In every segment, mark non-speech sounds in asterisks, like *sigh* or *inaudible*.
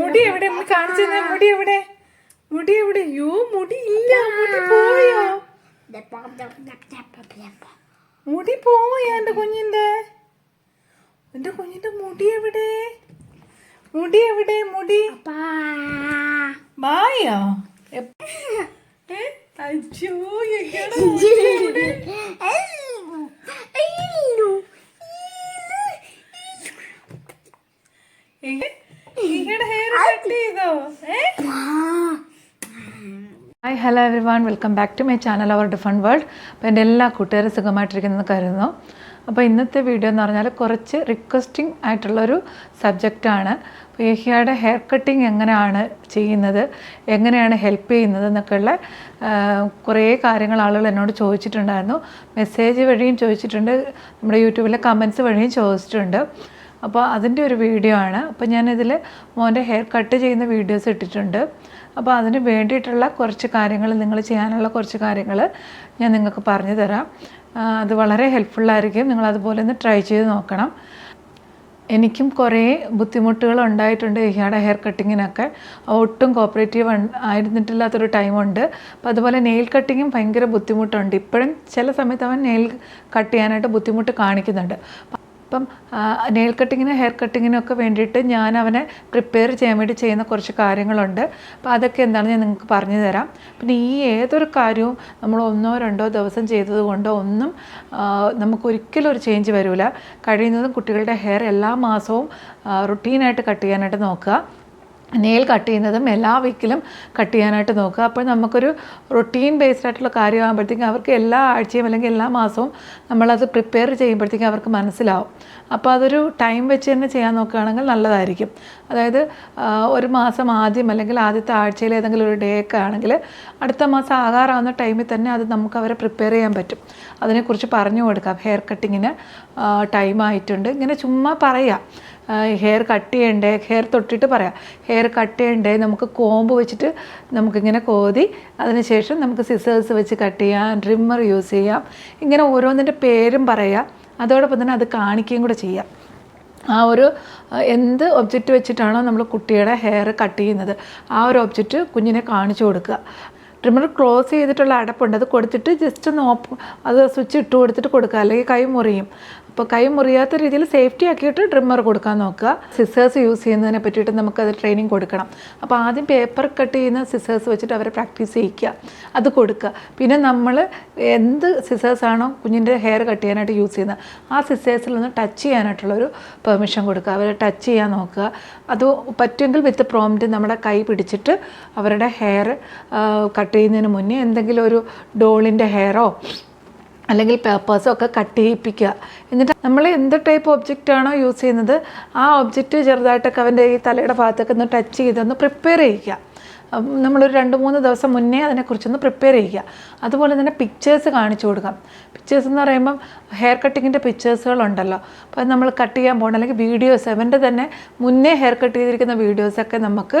മുടി എവിടെ? കാണിച്ചു മുടി എവിടെ? മുടി എവിടെ? യോ മുടി ഇല്ല മുടി പോയോ മുടി പോയോ എന്റെ കുഞ്ഞിന്റെ? എന്റെ കുഞ്ഞിന്റെ മുടി എവിടെ? മുടി എവിടെ? മുടി? ബായോ? അയ്യോ *laughs* എവിടെ? Hello everyone welcome back to my channel our ഡിഫൺ world അപ്പോൾ എന്റെ എല്ലാ കൂട്ടുകാരും സുഖമായിട്ടിരിക്കുന്നത് കരുതുന്നു. അപ്പോൾ ഇന്നത്തെ വീഡിയോ എന്ന് പറഞ്ഞാൽ കുറച്ച് റിക്വസ്റ്റിംഗ് ആയിട്ടുള്ളൊരു സബ്ജക്റ്റാണ് അപ്പോൾ ഏഹിയയുടെ ഹെയർ കട്ടിങ് എങ്ങനെയാണ് ചെയ്യുന്നത് എങ്ങനെയാണ് ഹെൽപ്പ് ചെയ്യുന്നത് എന്നൊക്കെയുള്ള കുറേ കാര്യങ്ങൾ ആളുകൾ എന്നോട് ചോദിച്ചിട്ടുണ്ടായിരുന്നു. മെസ്സേജ് വഴിയും ചോദിച്ചിട്ടുണ്ട്. നമ്മുടെ യൂട്യൂബിലെ കമൻസ് വഴിയും ചോദിച്ചിട്ടുണ്ട്. അപ്പോൾ അതിന്റെ ഒരു വീഡിയോ ആണ്. അപ്പോൾ ഞാനിതിൽ മോന്റെ ഹെയർ കട്ട് ചെയ്യുന്ന വീഡിയോസ് ഇട്ടിട്ടുണ്ട്. അപ്പോൾ അതിന് വേണ്ടിയിട്ടുള്ള കുറച്ച് കാര്യങ്ങൾ നിങ്ങൾ ചെയ്യാനുള്ള കുറച്ച് കാര്യങ്ങൾ ഞാൻ നിങ്ങൾക്ക് പറഞ്ഞു തരാം. അത് വളരെ ഹെൽപ്ഫുള്ളായിരിക്കും നിങ്ങൾ അതുപോലെ ഒന്ന് ട്രൈ ചെയ്ത് നോക്കണം. എനിക്കും കുറേ ബുദ്ധിമുട്ടുകൾ ഉണ്ടായിട്ടുണ്ട് ഇയാടെ ഹെയർ കട്ടിങ്ങിനൊക്കെ ഒട്ടും കോപ്പറേറ്റീവ് ആയിരുന്നിട്ടില്ലാത്തൊരു ടൈമുണ്ട് അപ്പോൾ അതുപോലെ നെയിൽ കട്ടിങ്ങും ഭയങ്കര ബുദ്ധിമുട്ടുണ്ട്. ഇപ്പോഴും ചില സമയത്ത് അവൻ നെയിൽ കട്ട് ചെയ്യാനായിട്ട് ബുദ്ധിമുട്ട് കാണിക്കുന്നുണ്ട്. അപ്പം നെയിൽ കട്ടിങ്ങിനും ഹെയർ കട്ടിങ്ങിനും ഒക്കെ വേണ്ടിയിട്ട് ഞാൻ അവനെ പ്രിപ്പയർ ചെയ്യാൻ വേണ്ടി ചെയ്യുന്ന കുറച്ച് കാര്യങ്ങളുണ്ട്. അപ്പോൾ അതൊക്കെ എന്താണെന്ന് ഞാൻ നിങ്ങൾക്ക് പറഞ്ഞു തരാം. പിന്നെ ഈ ഏതൊരു കാര്യവും നമ്മൾ ഒന്നോ രണ്ടോ ദിവസം ചെയ്തത് കൊണ്ടോ ഒന്നും നമുക്കൊരിക്കലും ഒരു ചേഞ്ച് വരില്ല കഴിയുന്നതും കുട്ടികളുടെ ഹെയർ എല്ലാ മാസവും റുട്ടീനായിട്ട് കട്ട് ചെയ്യാനായിട്ട് നോക്കുക. നെയിൽ കട്ട് ചെയ്യുന്നതും എല്ലാ വീക്കിലും കട്ട് ചെയ്യാനായിട്ട് നോക്കുക. അപ്പോൾ നമുക്കൊരു റൊട്ടീൻ ബേസ്ഡ് ആയിട്ടുള്ള കാര്യമാകുമ്പോഴത്തേക്കും അവർക്ക് എല്ലാ ആഴ്ചയും അല്ലെങ്കിൽ എല്ലാ മാസവും നമ്മളത് പ്രിപ്പയർ ചെയ്യുമ്പോഴത്തേക്കും അവർക്ക് മനസ്സിലാവും. അപ്പോൾ അതൊരു ടൈം വെച്ച് തന്നെ ചെയ്യാൻ നോക്കുകയാണെങ്കിൽ നല്ലതായിരിക്കും. അതായത് ഒരു മാസം ആദ്യം അല്ലെങ്കിൽ ആദ്യത്തെ ആഴ്ചയിൽ ഏതെങ്കിലും ഒരു ഡേ ഒക്കെ ആണെങ്കിൽ അടുത്ത മാസം ആകാറാവുന്ന ടൈമിൽ തന്നെ അത് നമുക്ക് അവരെ പ്രിപ്പയർ ചെയ്യാൻ പറ്റും. അതിനെക്കുറിച്ച് പറഞ്ഞു കൊടുക്കാം. ഹെയർ കട്ടിങ്ങിന് ടൈമായിട്ടുണ്ട് ഇങ്ങനെ ചുമ്മാ പറയാം. ഹെയർ കട്ട് ചെയ്യണ്ടേ? ഹെയർ തൊട്ടിട്ട് പറയാം. ഹെയർ കട്ട് ചെയ്യണ്ടേ? നമുക്ക് കോമ്പ് വെച്ചിട്ട് നമുക്കിങ്ങനെ കോതി അതിനുശേഷം നമുക്ക് സിസേഴ്സ് വെച്ച് കട്ട് ചെയ്യാം ട്രിമ്മർ യൂസ് ചെയ്യാം. ഇങ്ങനെ ഓരോന്നിന്റെ പേരും പറയാം. അതോടൊപ്പം തന്നെ അത് കാണിക്കുകയും കൂടെ ചെയ്യാം. ആ ഒരു എന്ത് ഒബ്ജക്റ്റ് വെച്ചിട്ടാണോ നമ്മൾ കുട്ടിയുടെ ഹെയർ കട്ട് ചെയ്യുന്നത് ആ ഒരു ഒബ്ജക്റ്റ് കുഞ്ഞിനെ കാണിച്ചു കൊടുക്കുക. ട്രിമ്മർ ക്ലോസ് ചെയ്തിട്ടുള്ള അടപ്പുണ്ട്. അത് കൊടുത്തിട്ട് ജസ്റ്റ് ഒന്ന് ഓപ്പ് അത് സ്വിച്ച് ഇട്ട് കൊടുത്തിട്ട് കൊടുക്കുക. അല്ലെങ്കിൽ കൈ മുറിയും. അപ്പോൾ കൈ മുറിയാത്ത രീതിയിൽ സേഫ്റ്റി ആക്കിയിട്ട് ട്രിമ്മർ കൊടുക്കാൻ നോക്കുക. സിസേഴ്സ് യൂസ് ചെയ്യുന്നതിനെ പറ്റിയിട്ട് നമുക്കത് ട്രെയിനിങ് കൊടുക്കണം. അപ്പോൾ ആദ്യം പേപ്പർ കട്ട് ചെയ്യുന്ന സിസേഴ്സ് വെച്ചിട്ട് അവരെ പ്രാക്ടീസ് ചെയ്യിക്കുക. അത് കൊടുക്കുക. പിന്നെ നമ്മൾ എന്ത് സിസേഴ്സ് ആണോ കുഞ്ഞിന്റെ ഹെയർ കട്ട് ചെയ്യാനായിട്ട് യൂസ് ചെയ്യുന്നത് ആ സിസേഴ്സിൽ നിന്ന് ടച്ച് ചെയ്യാനായിട്ടുള്ളൊരു പെർമിഷൻ കൊടുക്കുക. അവരെ ടച്ച് ചെയ്യാൻ നോക്കുക. അത് പറ്റുമെങ്കിൽ വിത്ത് പ്രോംറ്റ് നമ്മുടെ കൈ പിടിച്ചിട്ട് അവരുടെ ഹെയർ കട്ട് ചെയ്യുന്നതിന് മുന്നേ എന്തെങ്കിലും ഒരു ഡോളിന്റെ ഹെയറോ അല്ലെങ്കിൽ പേപ്പേഴ്സോ ഒക്കെ കട്ട് ചെയ്യിപ്പിക്കുക. എന്നിട്ട് നമ്മൾ എന്ത് ടൈപ്പ് ഒബ്ജക്റ്റ് ആണോ യൂസ് ചെയ്യുന്നത് ആ ഒബ്ജക്റ്റ് ചെറുതായിട്ടൊക്കെ അവന്റെ ഈ തലയുടെ ഭാഗത്തൊക്കെ ഒന്ന് ടച്ച് ചെയ്തൊന്ന് പ്രിപ്പയർ അപ്പം നമ്മളൊരു രണ്ട് മൂന്ന് ദിവസം മുന്നേ അതിനെക്കുറിച്ചൊന്ന് പ്രിപ്പയർ ചെയ്യുക. അതുപോലെ തന്നെ പിക്ചേഴ്സ് കാണിച്ചു കൊടുക്കാം. പിക്ചേഴ്സ് എന്ന് പറയുമ്പം ഹെയർ കട്ടിങ്ങിന്റെ പിക്ചേഴ്സുകളുണ്ടല്ലോ അപ്പോൾ നമ്മൾ കട്ട് ചെയ്യാൻ പോകണം. അല്ലെങ്കിൽ വീഡിയോസ് അവന്റെ തന്നെ മുന്നേ ഹെയർ കട്ട് ചെയ്തിരിക്കുന്ന വീഡിയോസൊക്കെ നമുക്ക്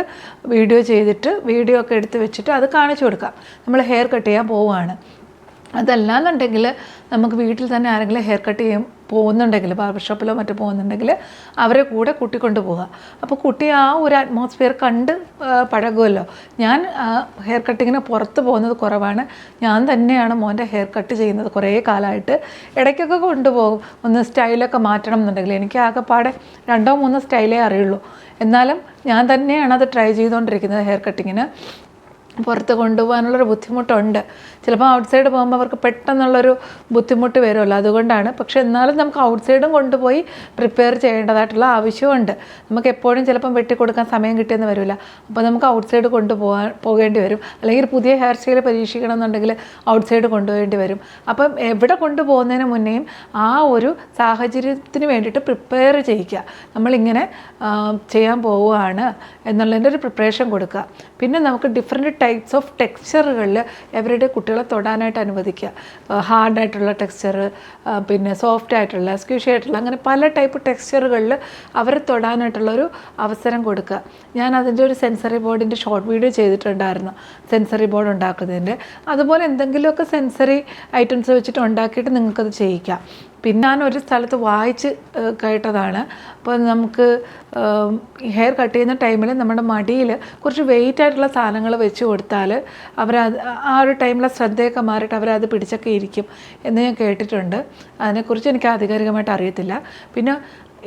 വീഡിയോ ചെയ്തിട്ട് വീഡിയോ ഒക്കെ എടുത്ത് വെച്ചിട്ട് അത് കാണിച്ചു കൊടുക്കാം. നമ്മൾ ഹെയർ കട്ട് ചെയ്യാൻ പോവുകയാണ്. അതല്ലാന്നുണ്ടെങ്കിൽ നമുക്ക് വീട്ടിൽ തന്നെ ആരെങ്കിലും ഹെയർ കട്ട് ചെയ്യും പോകുന്നുണ്ടെങ്കിൽ ബാർബർ ഷോപ്പിലോ മറ്റോ പോകുന്നുണ്ടെങ്കിൽ അവരെ കൂടെ കൂട്ടിക്കൊണ്ട് കൊണ്ടുപോവുക അപ്പോൾ കുട്ടി ആ ഒരു അറ്റ്മോസ്ഫിയർ കണ്ട് പഴകുമല്ലോ ഞാൻ ഹെയർ കട്ടിങ്ങിന് പുറത്ത് പോകുന്നത് കുറവാണ്. ഞാൻ തന്നെയാണ് മോന്റെ ഹെയർ കട്ട് ചെയ്യുന്നത് കുറേ കാലമായിട്ട്. ഇടയ്ക്കൊക്കെ കൊണ്ടുപോകും. ഒന്ന് സ്റ്റൈലൊക്കെ മാറ്റണം എന്നുണ്ടെങ്കിൽ. എനിക്ക് ആകെപ്പാടെ രണ്ടോ മൂന്നോ സ്റ്റൈലേ അറിയുള്ളൂ. എന്നാലും ഞാൻ തന്നെയാണ് അത് ട്രൈ ചെയ്തുകൊണ്ടിരിക്കുന്നത് ഹെയർ കട്ടിങ്ങിന് പുറത്ത് കൊണ്ടുപോകാനുള്ളൊരു ബുദ്ധിമുട്ടുണ്ട്. ചിലപ്പോൾ ഔട്ട്സൈഡ് പോകുമ്പോൾ അവർക്ക് പെട്ടെന്നുള്ളൊരു ബുദ്ധിമുട്ട് വരുമല്ലോ. അതുകൊണ്ടാണ്. പക്ഷേ എന്നാലും നമുക്ക് ഔട്ട്സൈഡും കൊണ്ടുപോയി പ്രിപ്പയർ ചെയ്യേണ്ടതായിട്ടുള്ള ആവശ്യമുണ്ട്. നമുക്ക് എപ്പോഴും ചിലപ്പം വെട്ടിക്കൊടുക്കാൻ സമയം കിട്ടിയെന്ന് വരില്ല. അപ്പോൾ നമുക്ക് ഔട്ട്സൈഡ് കൊണ്ടുപോകാൻ പോകേണ്ടി വരും. അല്ലെങ്കിൽ പുതിയ ഹെയർ സ്റ്റൈൽ പരീക്ഷിക്കണം എന്നുണ്ടെങ്കിൽ ഔട്ട്സൈഡ് കൊണ്ടുപോകേണ്ടി വരും. അപ്പം എവിടെ കൊണ്ടുപോകുന്നതിന് മുന്നേയും ആ ഒരു സാഹചര്യത്തിന് വേണ്ടിയിട്ട് പ്രിപ്പയർ ചെയ്യിക്കുക നമ്മളിങ്ങനെ ചെയ്യാൻ പോവുകയാണ് എന്നുള്ളതിന്റെ ഒരു പ്രിപ്പറേഷൻ കൊടുക്കുക. പിന്നെ നമുക്ക് ഡിഫറെന്റ് ടൈപ്സ് ഓഫ് ടെക്സ്ചറുകളിൽ എവരുടെ കുട്ടികളെ തൊടാനായിട്ട് അനുവദിക്കുക. ഹാർഡായിട്ടുള്ള ടെക്സ്ചർ പിന്നെ സോഫ്റ്റ് ആയിട്ടുള്ള സ്ക്യൂഷി ആയിട്ടുള്ള അങ്ങനെ പല ടൈപ്പ് ടെക്സ്ചറുകളിൽ അവരെ തൊടാനായിട്ടുള്ളൊരു അവസരം കൊടുക്കുക. ഞാൻ അതിന്റെ ഒരു സെൻസറി ബോർഡിന്റെ ഷോർട്ട് വീഡിയോ ചെയ്തിട്ടുണ്ടായിരുന്നു. സെൻസറി ബോർഡ് ഉണ്ടാക്കുന്നതിന്റെ. അതുപോലെ എന്തെങ്കിലുമൊക്കെ സെൻസറി ഐറ്റംസ് വെച്ചിട്ട് ഉണ്ടാക്കിയിട്ട് നിങ്ങൾക്കത് ചെയ്യിക്കാം. പിന്നെ ഞാൻ ഒരു സ്ഥലത്ത് വായിച്ച് കേട്ടതാണ്. അപ്പോൾ നമുക്ക് ഹെയർ കട്ട് ചെയ്യുന്ന ടൈമിൽ നമ്മുടെ മടിയിൽ കുറച്ച് വെയിറ്റ് ആയിട്ടുള്ള സാധനങ്ങൾ വെച്ച് കൊടുത്താൽ അവരത് ആ ഒരു ടൈമിലെ ശ്രദ്ധയൊക്കെ മാറിയിട്ട് അവരത് പിടിച്ചൊക്കെ ഇരിക്കും എന്ന് ഞാൻ കേട്ടിട്ടുണ്ട്. അതിനെക്കുറിച്ച് എനിക്ക് ആധികാരികമായിട്ട് അറിയത്തില്ല. പിന്നെ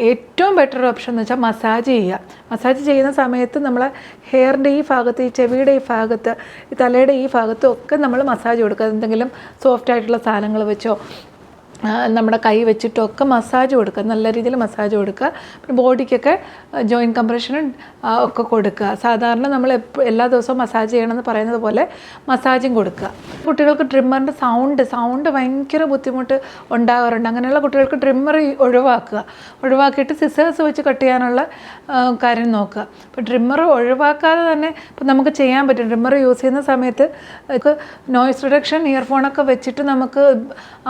ഏറ്റവും ബെറ്റർ ഓപ്ഷൻ എന്ന് വെച്ചാൽ മസാജ് ചെയ്യുക. മസാജ് ചെയ്യുന്ന സമയത്ത് നമ്മൾ ഹെയറിന്റെ ഈ ഭാഗത്ത് ഈ ചെവിയുടെ ഈ ഭാഗത്ത് ഈ തലയുടെ ഈ ഭാഗത്തും ഒക്കെ നമ്മൾ മസാജ് കൊടുക്കുക. എന്തെങ്കിലും സോഫ്റ്റ് ആയിട്ടുള്ള സാധനങ്ങൾ വെച്ചോ നമ്മുടെ കൈ വെച്ചിട്ടൊക്കെ മസാജ് കൊടുക്കുക. നല്ല രീതിയിൽ മസാജ് കൊടുക്കുക. പിന്നെ ബോഡിക്കൊക്കെ ജോയിന്റ് കംപ്രഷനും ഒക്കെ കൊടുക്കുക. സാധാരണ നമ്മൾ എല്ലാ ദിവസവും മസാജ് ചെയ്യണമെന്ന് പറയുന്നത് പോലെ മസാജും കൊടുക്കുക. കുട്ടികൾക്ക് ട്രിമ്മറിന്റെ സൗണ്ട് സൗണ്ട് ഭയങ്കര ബുദ്ധിമുട്ട് ഉണ്ടാകാറുണ്ട് അങ്ങനെയുള്ള കുട്ടികൾക്ക് ട്രിമ്മർ ഒഴിവാക്കുക. ഒഴിവാക്കിയിട്ട് സിസേഴ്സ് വെച്ച് കട്ട് ചെയ്യാനുള്ള കാര്യം നോക്കുക. അപ്പോൾ ട്രിമ്മർ ഒഴിവാക്കാതെ തന്നെ ഇപ്പം നമുക്ക് ചെയ്യാൻ പറ്റും. ട്രിമ്മർ യൂസ് ചെയ്യുന്ന സമയത്ത് നോയ്സ് റിഡക്ഷൻ ഇയർഫോണൊക്കെ വെച്ചിട്ട് നമുക്ക്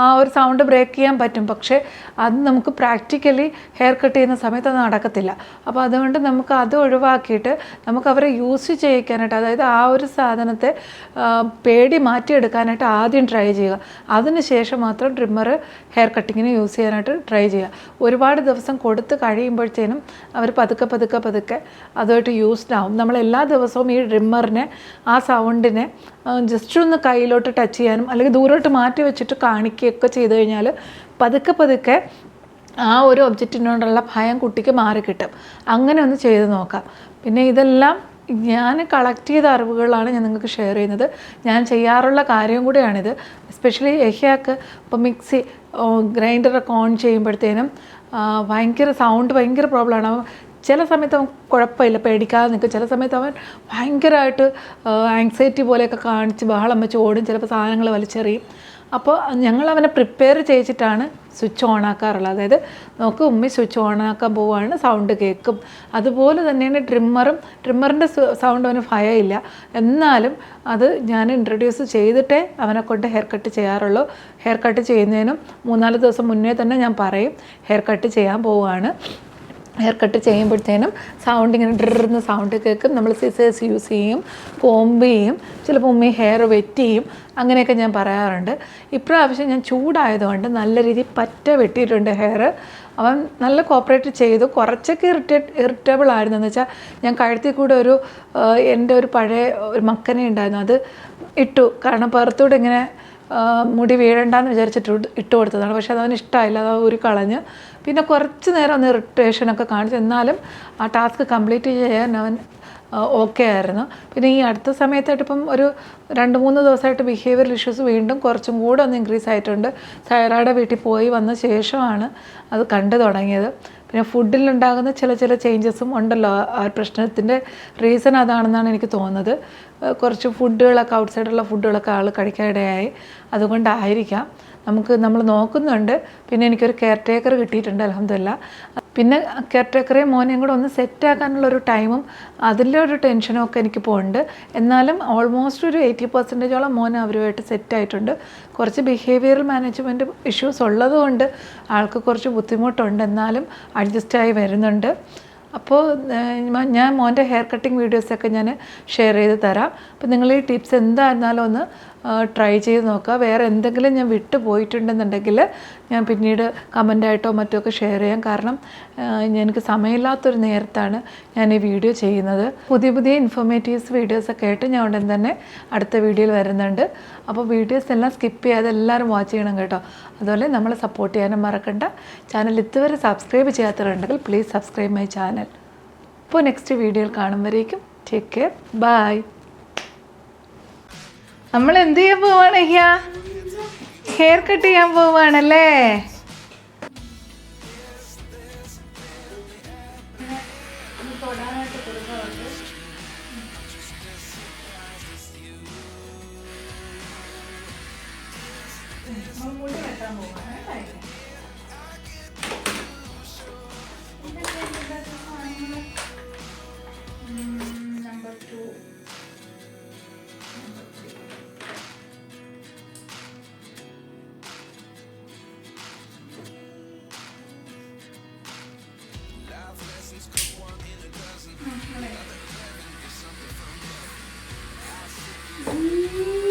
ആ ഒരു സൗണ്ട് ബ്രേക്ക് ചെയ്യാൻ പറ്റും. പക്ഷേ അത് നമുക്ക് പ്രാക്ടിക്കലി ഹെയർ കട്ട് ചെയ്യുന്ന സമയത്ത് അത് നടക്കത്തില്ല. അപ്പോൾ അതുകൊണ്ട് നമുക്ക് അത് ഒഴിവാക്കിയിട്ട് നമുക്ക് അവരെ യൂസ് ചെയ്യിക്കാനായിട്ട് അതായത് ആ ഒരു സാധനത്തെ പേടി മാറ്റിയെടുക്കാനായിട്ട് ആദ്യം ട്രൈ ചെയ്യുക. അതിനുശേഷം മാത്രം ട്രിമ്മർ ഹെയർ കട്ടിങ്ങിന് യൂസ് ചെയ്യാനായിട്ട് ട്രൈ ചെയ്യുക. ഒരുപാട് ദിവസം കൊടുത്ത് കഴിയുമ്പോഴത്തേനും അവർ പതുക്കെ പതുക്കെ പതുക്കെ അതുമായിട്ട് യൂസ്ഡ് ആവും. നമ്മൾ എല്ലാ ദിവസവും ഈ ട്രിമ്മറിനെ ആ സൗണ്ടിനെ ജസ്റ്റ് ഒന്ന് കയ്യിലോട്ട് ടച്ച് ചെയ്യാനും അല്ലെങ്കിൽ ദൂരോട്ട് മാറ്റി വെച്ചിട്ട് കാണിക്കുകയൊക്കെ ചെയ്തു കഴിഞ്ഞാൽ പതുക്കെ പതുക്കെ ആ ഒരു ഒബ്ജക്റ്റിനോടുള്ള ഭയം കുട്ടിക്ക് മാറിക്കിട്ടും അങ്ങനെ ഒന്ന് ചെയ്ത് നോക്കാം. പിന്നെ ഇതെല്ലാം ഞാൻ കളക്ട് ചെയ്ത അറിവുകളാണ് ഞാൻ നിങ്ങൾക്ക് ഷെയർ ചെയ്യുന്നത്. ഞാൻ ചെയ്യാറുള്ള കാര്യം കൂടിയാണിത്. എസ്പെഷ്യലി എഹ്യാക്ക് ഇപ്പോൾ മിക്സി ഗ്രൈൻഡറൊക്കെ ഓൺ ചെയ്യുമ്പോഴത്തേനും ഭയങ്കര സൗണ്ട് ഭയങ്കര പ്രോബ്ലമാണ് ചില സമയത്ത് അവൻ കുഴപ്പമില്ല പേടിക്കാതെ നിൽക്കും. ചില സമയത്ത് അവൻ ഭയങ്കരമായിട്ട് ആങ്സൈറ്റി പോലെയൊക്കെ കാണിച്ച് ബഹളം വെച്ച് ഓടും. ചിലപ്പോൾ സാധനങ്ങൾ വലിച്ചെറിയും. അപ്പോൾ ഞങ്ങൾ അവനെ പ്രിപ്പയർ ചെയ്യിച്ചിട്ടാണ് സ്വിച്ച് ഓൺ ആക്കാറുള്ളത്. അതായത് നമുക്ക് ഉമ്മി സ്വിച്ച് ഓൺ ആക്കാൻ പോവുകയാണ് സൗണ്ട് കേൾക്കും അതുപോലെ തന്നെയാണ് ട്രിമ്മറും ട്രിമ്മറിന്റെ സൗണ്ട് അവന് ഭയമില്ല എന്നാലും അത് ഞാൻ ഇൻട്രൊഡ്യൂസ് ചെയ്തിട്ടേ അവനെ കൊണ്ട് ഹെയർ കട്ട് ചെയ്യാറുള്ളൂ. ഹെയർ കട്ട് ചെയ്യുന്നതിനും മൂന്നാൽ ദിവസം മുന്നേ തന്നെ ഞാൻ പറയും ഹെയർ കട്ട് ചെയ്യാൻ പോവുകയാണ് ഹെയർ കട്ട് ചെയ്യുമ്പോഴത്തേനും സൗണ്ട് ഇങ്ങനെ ഡ്രിന്ന് സൗണ്ട് കേൾക്കും നമ്മൾ സിസേഴ്സ് യൂസ് ചെയ്യും കോമ്പ് ചെയ്യും ചിലപ്പോൾ ഉമ്മയും ഹെയർ വെറ്റ് ചെയ്യും അങ്ങനെയൊക്കെ ഞാൻ പറയാറുണ്ട് ഇപ്രാവശ്യം ഞാൻ ചൂടായതുകൊണ്ട് നല്ല രീതിയിൽ പറ്റ വെട്ടിയിട്ടുണ്ട് ഹെയർ അവൻ നല്ല കോപ്പറേറ്റ് ചെയ്തു കുറച്ചൊക്കെ ഇറിറ്റേറ്റ് ഇറിറ്റബിൾ ആയിരുന്നു എന്ന് വെച്ചാൽ ഞാൻ കഴുത്തിൽ കൂടെ ഒരു എന്റെ ഒരു പഴയ ഒരു മക്കനെ ഉണ്ടായിരുന്നു അത് ഇട്ടു കാരണം പുറത്തൂടെ ഇങ്ങനെ മുടി വീഴണ്ടെന്ന് വിചാരിച്ചിട്ട് ഇട്ട് കൊടുത്തതാണ്. പക്ഷേ അതവന് ഇഷ്ടമായില്ല അത് ഒരു കളഞ്ഞ്. പിന്നെ കുറച്ച് നേരം ഒന്ന് ഇറിറ്റേഷനൊക്കെ കാണിച്ചു എന്നാലും ആ ടാസ്ക് കംപ്ലീറ്റ് ചെയ്യാൻ അവൻ ഓക്കെ ആയിരുന്നു. പിന്നെ ഈ അടുത്ത സമയത്തായിട്ട് ഇപ്പം ഒരു രണ്ട് മൂന്ന് ദിവസമായിട്ട് ബിഹേവിയർ ഇഷ്യൂസ് വീണ്ടും കുറച്ചും കൂടെ ഒന്ന് ഇൻക്രീസ് ആയിട്ടുണ്ട്. സൈറയുടെ വീട്ടിൽ പോയി വന്ന ശേഷമാണ് അത് കണ്ടു തുടങ്ങിയത്. പിന്നെ ഫുഡിലുണ്ടാകുന്ന ചില ചില ചേഞ്ചസും ഉണ്ടല്ലോ. ആ- പ്രശ്നത്തിന്റെ റീസൺ അതാണെന്നാണ് എനിക്ക് തോന്നുന്നത്. കുറച്ച് ഫുഡുകളൊക്കെ ഔട്ട്സൈഡുള്ള ഫുഡുകളൊക്കെ ആൾ കഴിക്കാനിടയായി അതുകൊണ്ടായിരിക്കാം. നമുക്ക് നമ്മൾ നോക്കുന്നുണ്ട്. പിന്നെ എനിക്കൊരു കെയർ ടേക്കർ കിട്ടിയിട്ടുണ്ട് അലഹമില്ല പിന്നെ കെയർ മോനെയും കൂടെ ഒന്ന് സെറ്റാക്കാനുള്ള ഒരു ടൈമും അതിന്റെ ഒരു ടെൻഷനും ഒക്കെ എനിക്ക് പോകുന്നുണ്ട് എന്നാലും ഓൾമോസ്റ്റ് ഒരു എയ്റ്റി പെർസെന്റേജോളം മോൻ അവരുമായിട്ട് സെറ്റായിട്ടുണ്ട് കുറച്ച് ബിഹേവിയറൽ മാനേജ്മെന്റ് ഇഷ്യൂസ് ഉള്ളതുകൊണ്ട് ആൾക്ക് കുറച്ച് ബുദ്ധിമുട്ടുണ്ട്. എന്നാലും അഡ്ജസ്റ്റായി വരുന്നുണ്ട്. അപ്പോൾ ഞാൻ മോന്റെ ഹെയർ കട്ടിങ് വീഡിയോസൊക്കെ ഞാൻ ഷെയർ ചെയ്ത് തരാം. അപ്പോൾ നിങ്ങൾ ഈ ടിപ്സ് എന്തായിരുന്നാലും ഒന്ന് ട്രൈ ചെയ്ത് നോക്കുക. വേറെ എന്തെങ്കിലും ഞാൻ വിട്ടു പോയിട്ടുണ്ടെന്നുണ്ടെങ്കിൽ ഞാൻ പിന്നീട് കമന്റായിട്ടോ മറ്റോ ഒക്കെ ഷെയർ ചെയ്യാം. കാരണം എനിക്ക് സമയമില്ലാത്തൊരു നേരത്താണ് ഞാൻ ഈ വീഡിയോ ചെയ്യുന്നത്. പുതിയ പുതിയ ഇൻഫോർമേറ്റീവ്സ് വീഡിയോസൊക്കെ ആയിട്ട് ഞാൻ ഉടൻ തന്നെ അടുത്ത വീഡിയോയിൽ വരുന്നുണ്ട്. അപ്പോൾ വീഡിയോസ് എല്ലാം സ്കിപ്പ് ചെയ്യാതെ എല്ലാവരും വാച്ച് ചെയ്യണം കേട്ടോ. അതുപോലെ നമ്മളെ സപ്പോർട്ട് ചെയ്യാനും മറക്കണ്ട. ചാനൽ ഇതുവരെ സബ്സ്ക്രൈബ് ചെയ്യാത്തവരുണ്ടെങ്കിൽ പ്ലീസ് സബ്സ്ക്രൈബ് മൈ ചാനൽ അപ്പോൾ നെക്സ്റ്റ് വീഡിയോയിൽ കാണുമ്പോഴേക്കും ടേക്ക് കെയർ ബൈ നമ്മൾ എന്ത് ചെയ്യാൻ പോവാണ് ഹ്യ ഹെയർ കട്ട് ചെയ്യാൻ പോവാണല്ലേ? നമ്മൾ മുടി you.